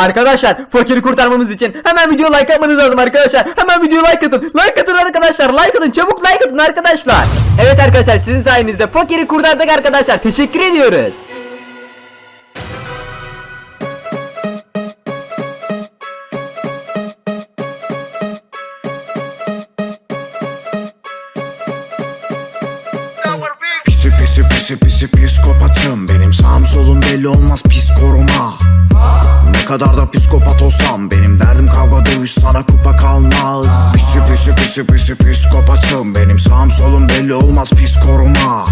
Arkadaşlar fakiri kurtarmamız için hemen video like atmanız lazım arkadaşlar. Hemen video like atın. Like atın arkadaşlar. Like atın. Çabuk like atın arkadaşlar. Evet arkadaşlar sizin sayenizde fakiri kurtardık arkadaşlar. Teşekkür ediyoruz. Pisi pisi pisi pisi psikopatım Benim sağım solum belli olmaz pis koruma kadar da psikopat olsam Benim derdim kavga dövüş sana kupa kalmaz. Pisi pisi pisi pisi psikopatım. Benim sağım solum belli olmaz pis koruma.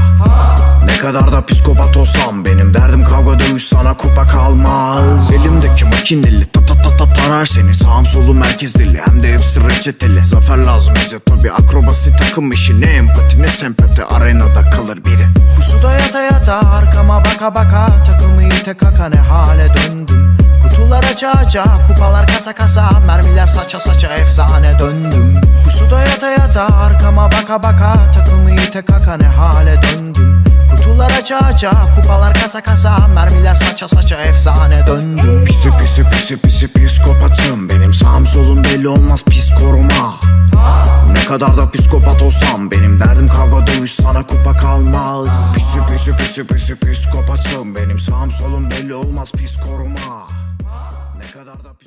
Ne kadar da psikopat olsam Benim derdim kavga dövüş sana kupa kalmaz. Elimdeki makineli ta ta ta ta tarar seni. Sağım solum merkez dili hem de hepsi reçeteli Zafer lazım bize tabi akrobasi takım işi. Ne empati ne sempati arenada kalır biri. Pusuda yata yata arkama baka baka Takımı ite kaka ne hale döndüm Aça aça kupalar kasa kasa Mermiler saça saça efsane döndüm. Pusuda yata yata arkama baka baka Takımı ite kaka ne hale döndüm. Kutular aça aça kupalar kasa kasa Mermiler saça saça efsane döndüm. Pisi pisi pisi pisi psikopatım Benim sağım solum belli olmaz pis koruma. Ne kadar da psikopat olsam Benim derdim kavga dövüş sana kupa kalmaz. Pisi pisi pisi pisi psikopatım Benim sağım solum belli olmaz pis koruma Ne kadar da pis